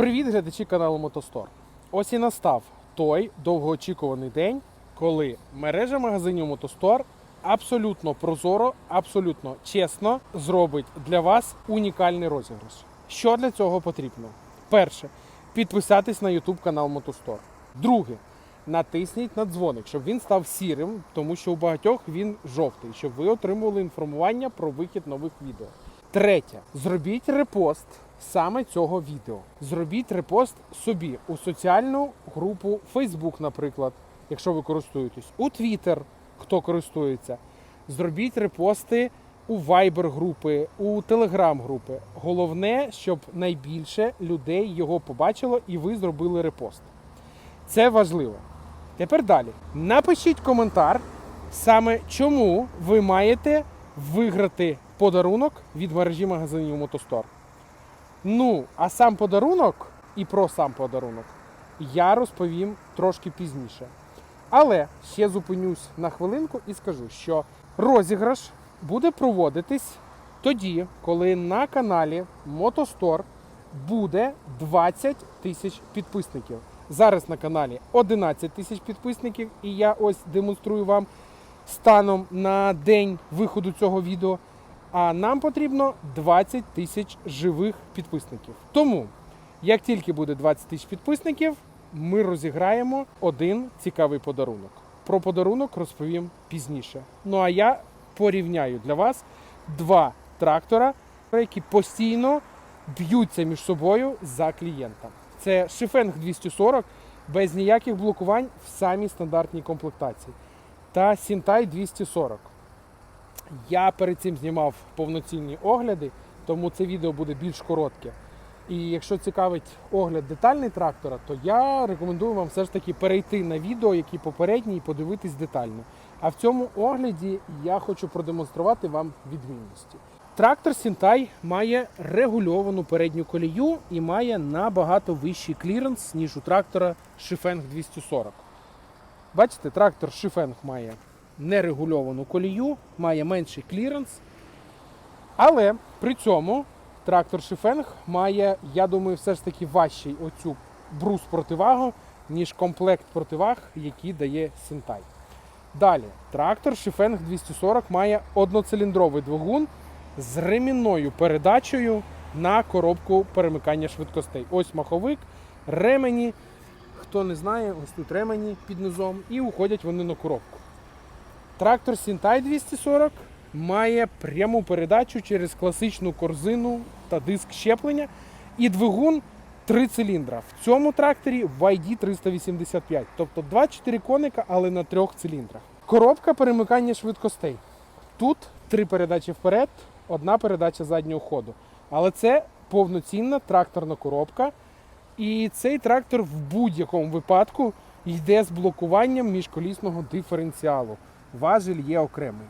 Привіт, глядачі каналу Мотостор. Ось і настав той довгоочікуваний день, коли мережа магазинів Мотостор абсолютно прозоро, абсолютно чесно зробить для вас унікальний розіграш. Що для цього потрібно? Перше, підписатись на YouTube канал Мотостор. Друге, натисніть на дзвоник, щоб він став сірим, тому що у багатьох він жовтий, щоб ви отримували інформування про вихід нових відео. Третє, зробіть репост саме цього відео. Зробіть репост собі у соціальну групу Facebook, наприклад, якщо ви користуєтесь, у Twitter, хто користується. Зробіть репости у Viber групи, у Telegram групи. Головне, щоб найбільше людей його побачило і ви зробили репост. Це важливо. Тепер далі. Напишіть коментар, саме чому ви маєте виграти подарунок від мережі магазинів Мотостор. Ну, а сам подарунок і про сам подарунок я розповім трошки пізніше. Але ще зупинюсь на хвилинку і скажу, що розіграш буде проводитись тоді, коли на каналі Мотостор буде 20 тисяч підписників. Зараз на каналі 11 тисяч підписників, і я ось демонструю вам станом на день виходу цього відео. А нам потрібно 20 тисяч живих підписників. Тому, як тільки буде 20 тисяч підписників, ми розіграємо один цікавий подарунок. Про подарунок розповім пізніше. Ну а я порівняю для вас два трактора, які постійно б'ються між собою за клієнта. Це Шифенг 240 без ніяких блокувань в самій стандартній комплектації. Та Сінтай 240. Я перед цим знімав повноцінні огляди, тому це відео буде більш коротке. І якщо цікавить огляд детальний трактора, то я рекомендую вам все ж таки перейти на відео, які попередні, і подивитись детально. А в цьому огляді я хочу продемонструвати вам відмінності. Трактор Сінтай має регульовану передню колію і має набагато вищий кліренс, ніж у трактора Шифенг 240. Бачите, трактор Шифенг має нерегульовану колію, має менший кліренс. Але при цьому трактор Шифенг має, я думаю, все ж таки важчий оцю брус противагу, ніж комплект противаг, який дає Сінтай. Далі, трактор Шифенг 240 має одноциліндровий двигун з ремінною передачею на коробку перемикання швидкостей. Ось маховик, ремені. Хто не знає, ось тут ремені під низом, і уходять вони на коробку. Трактор Сінтай 240 має пряму передачу через класичну корзину та диск щеплення і двигун 3 циліндра. В цьому тракторі YD 385, тобто 24 коника, але на трьох циліндрах. Коробка перемикання швидкостей. Тут три передачі вперед, одна передача заднього ходу. Але це повноцінна тракторна коробка. І цей трактор в будь-якому випадку йде з блокуванням міжколісного диференціалу. Важель є окремий.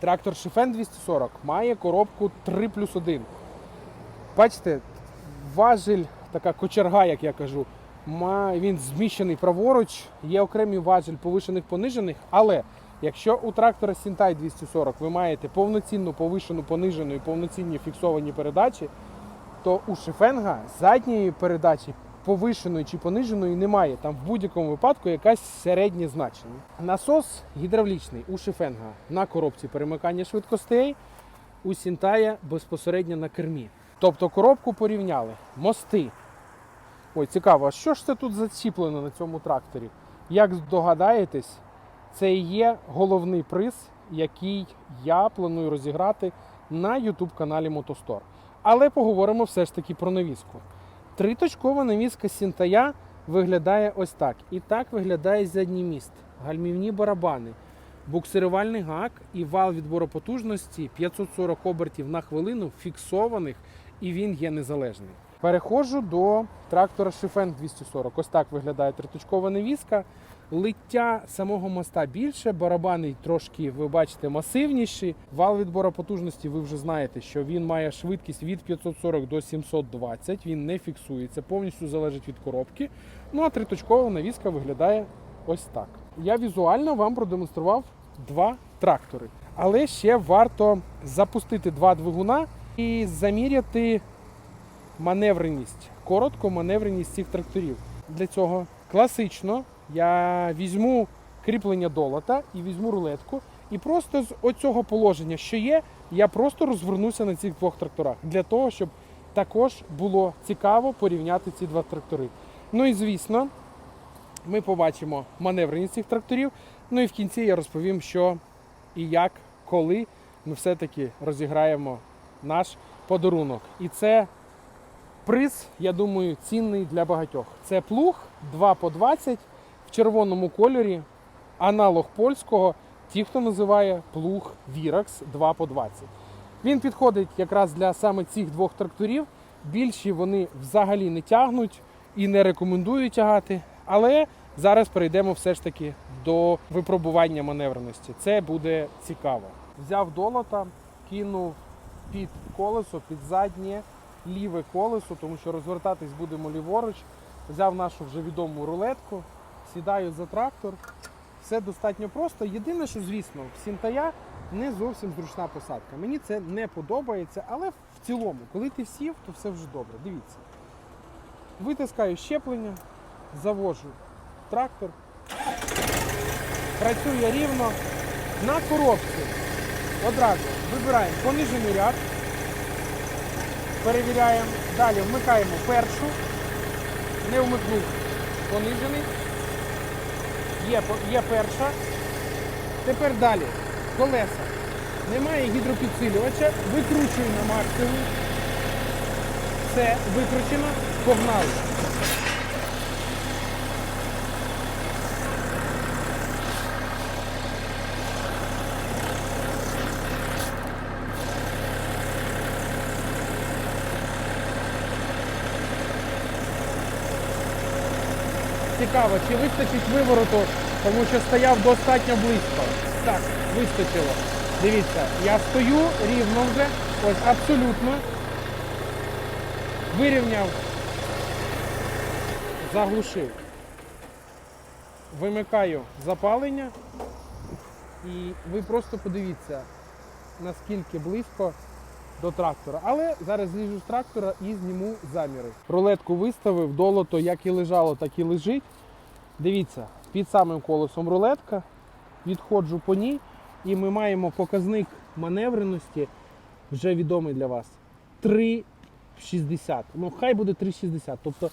Трактор Шифен 240 має коробку 3 плюс 1. Бачите, важель, така кочерга, як я кажу, він зміщений праворуч, є окремий важель повишених понижених, але якщо у трактора Сінтай 240 ви маєте повноцінну повишену понижену і повноцінні фіксовані передачі, то у Шифенга задньої передачі повишеної чи пониженої немає. Там в будь-якому випадку якась середнє значення. Насос гідравлічний у Шифенга на коробці перемикання швидкостей, у Сінтая безпосередньо на кермі. Тобто коробку порівняли. Мости. Ой, цікаво, а що ж це тут зачіплено на цьому тракторі? Як здогадаєтесь, це і є головний приз, який я планую розіграти на YouTube каналі Мотостор. Але поговоримо все ж таки про навіску. Триточкова навіска Сінтая виглядає ось так. І так виглядає задній міст, гальмівні барабани, буксирувальний гак і вал відбору потужності 540 обертів на хвилину фіксованих, і він є незалежний. Переходжу до трактора Шифенг 240. Ось так виглядає триточкова навіска. Лиття самого моста більше, барабани трошки, ви бачите, масивніші. Вал відбору потужності, ви вже знаєте, що він має швидкість від 540 до 720, він не фіксується, повністю залежить від коробки. Ну а триточкова навіска виглядає ось так. Я візуально вам продемонстрував два трактори. Але ще варто запустити два двигуна і заміряти маневреність коротко маневреність цих тракторів. Для цього класично я візьму кріплення долота і візьму рулетку. І просто з оцього положення, що є, я просто розвернуся на цих двох тракторах для того, щоб також було цікаво порівняти ці два трактори. Ну і звісно, ми побачимо маневреність цих тракторів. Ну і в кінці я розповім, що і як, коли ми все-таки розіграємо наш подарунок. І це приз, я думаю, цінний для багатьох. Це плуг 2 по 20 в червоному кольорі, аналог польського, ті, хто називає плуг Virax 2 по 20. Він підходить якраз для саме цих двох тракторів. Більші вони взагалі не тягнуть і не рекомендую тягати. Але зараз перейдемо все ж таки до випробування маневреності. Це буде цікаво. Взяв долота, кинув під колесо, під заднє ліве колесо, тому що розвертатись будемо ліворуч. Взяв нашу вже відому рулетку, сідаю за трактор. Все достатньо просто. Єдине, що, звісно, в Сінтая не зовсім зручна посадка. Мені це не подобається, але в цілому, коли ти сів, то все вже добре. Дивіться. Витискаю щеплення, завожу трактор. Працює рівно. На коробці одразу вибираємо понижений ряд. Перевіряємо. Далі вмикаємо першу. Не вмикнув понижений. Є, є перша. Тепер далі. Колеса. Немає гідропідсилювача. Викручую на максимум. Все, викручено. Погнали. Цікаво, чи вистачить вивороту, тому що стояв достатньо близько. Так, вистачило. Дивіться, я стою рівно вже, ось абсолютно. Вирівняв, заглушив. Вимикаю запалення. І ви просто подивіться, наскільки близько до трактора. Але зараз зліжу з трактора і зніму заміри. Рулетку виставив, долото як і лежало, так і лежить. Дивіться, під самим колесом рулетка. Відходжу по ній, і ми маємо показник маневреності, вже відомий для вас. 3,60. Ну, хай буде 3,60. Тобто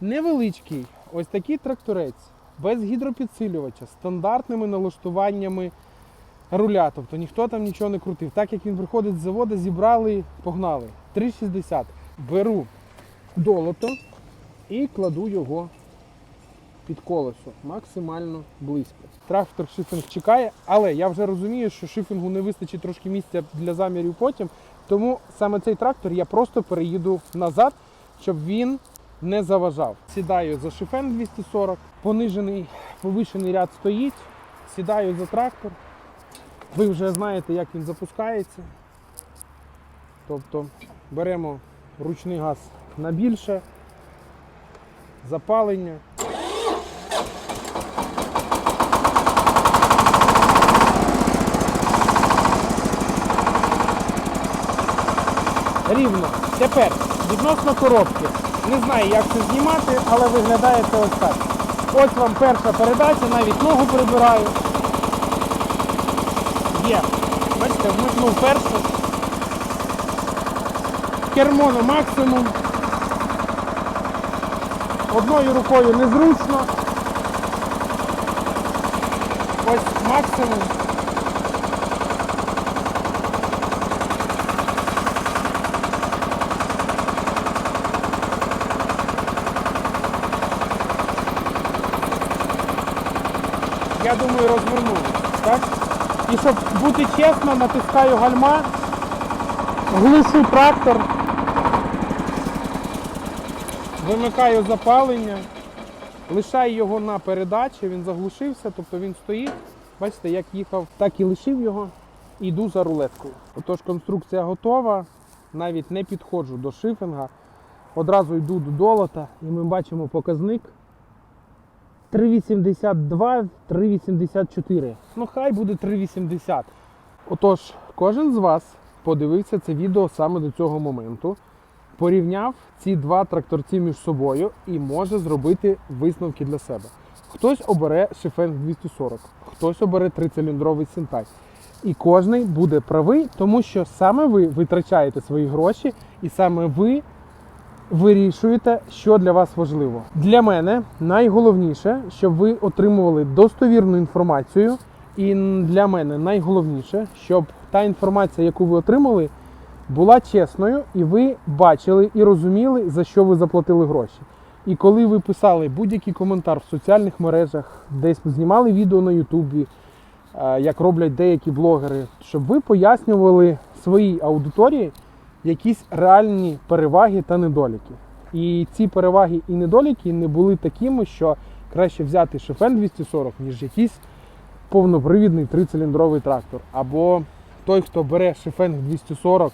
невеличкий ось такий тракторець без гідропідсилювача, стандартними налаштуваннями руля. Тобто ніхто там нічого не крутив. Так як він приходить з заводу, зібрали, погнали. 3,60. Беру долото і кладу його під колесо максимально близько. Трактор шифінг чекає, але я вже розумію, що шифінгу не вистачить трошки місця для замірів потім. Тому саме цей трактор я просто переїду назад, щоб він не заважав. Сідаю за шифен 240, понижений, повишений ряд стоїть. Сідаю за трактор. Ви вже знаєте, як він запускається. Тобто беремо ручний газ на більше, запалення. Рівно. Тепер відносно коробки. Не знаю, як це знімати, але виглядає це ось так. Ось вам перша передача, навіть ногу прибираю. Є. Бачите, вмикнув першу. Кермо на максимум. Одною рукою незручно. Ось максимум. Я думаю, розвернув. Так? І щоб бути чесно, натискаю гальма, глушу трактор, вимикаю запалення, лишаю його на передачі, він заглушився, тобто він стоїть. Бачите, як їхав, так і лишив його. і Йду за рулеткою. Отож, конструкція готова, навіть не підходжу до шифінга. Одразу йду до долота і ми бачимо показник 3,82, 3,84. Ну, хай буде 3,80. Отож, кожен з вас подивився це відео саме до цього моменту. порівняв ці два тракторці між собою і може зробити висновки для себе. Хтось обере Шифенг 240, хтось обере трициліндровий Сінтай. І кожний буде правий, тому що саме ви витрачаєте свої гроші, і саме ви вирішуєте, що для вас важливо. Для мене найголовніше, щоб ви отримували достовірну інформацію. І для мене найголовніше, щоб та інформація, яку ви отримали, була чесною, і ви бачили і розуміли, за що ви заплатили гроші. І коли ви писали будь-який коментар в соціальних мережах, десь знімали відео на Ютубі, е, як роблять деякі блогери, щоб ви пояснювали своїй аудиторії якісь реальні переваги та недоліки. І ці переваги і недоліки не були такими, що краще взяти Шефен 240, ніж якийсь повнопривідний трициліндровий трактор. Або той, хто бере Шефенг 240,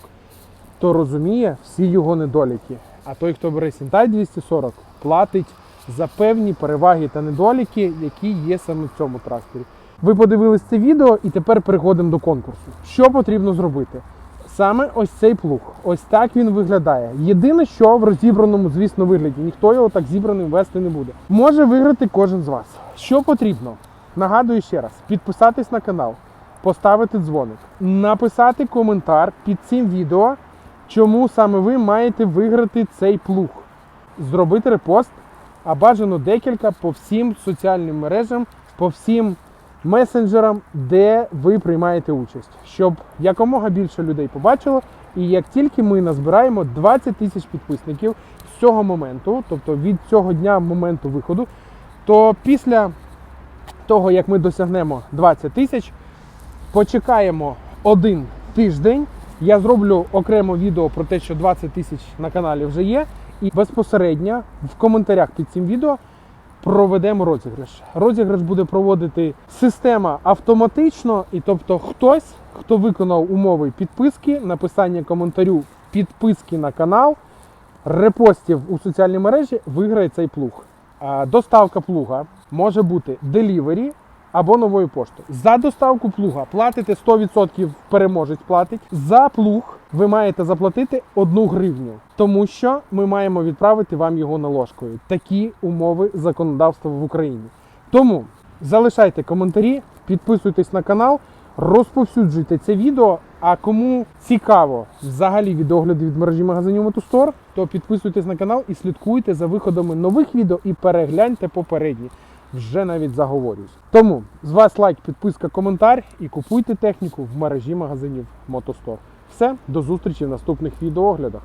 то розуміє всі його недоліки. А той, хто бере Сінтай 240, платить за певні переваги та недоліки, які є саме в цьому тракторі. Ви подивились це відео і тепер переходимо до конкурсу. Що потрібно зробити? Саме ось цей плуг. Ось так він виглядає. Єдине, що в розібраному, звісно, вигляді. Ніхто його так зібраним вести не буде. Може виграти кожен з вас. Що потрібно? Нагадую ще раз: підписатись на канал, поставити дзвоник, написати коментар під цим відео, чому саме ви маєте виграти цей плуг, зробити репост, а бажано декілька по всім соціальним мережам, по всім месенджерам, де ви приймаєте участь, щоб якомога більше людей побачило. І як тільки ми назбираємо 20 тисяч підписників з цього моменту, тобто від цього дня моменту виходу, то після того, як ми досягнемо 20 тисяч, почекаємо один тиждень. Я зроблю окремо відео про те, що 20 тисяч на каналі вже є. І безпосередньо в коментарях під цим відео проведемо розіграш. Розіграш буде проводити система автоматично, і тобто хтось, хто виконав умови підписки, написання коментарю, підписки на канал, репостів у соціальній мережі, виграє цей плуг. Доставка плуга може бути делівері або новою поштою. За доставку плуга платите 100% переможець платить. За плуг ви маєте заплатити 1 гривню, тому що ми маємо відправити вам його наложкою. Такі умови законодавства в Україні. Тому залишайте коментарі, підписуйтесь на канал, розповсюджуйте це відео. А кому цікаво взагалі відеогляди від мережі магазинів Мотостор, то підписуйтесь на канал і слідкуйте за виходами нових відео і перегляньте попередні. Вже навіть заговорюсь. Тому з вас лайк, підписка, коментар і купуйте техніку в мережі магазинів Мотостор. Все, до зустрічі в наступних відеооглядах.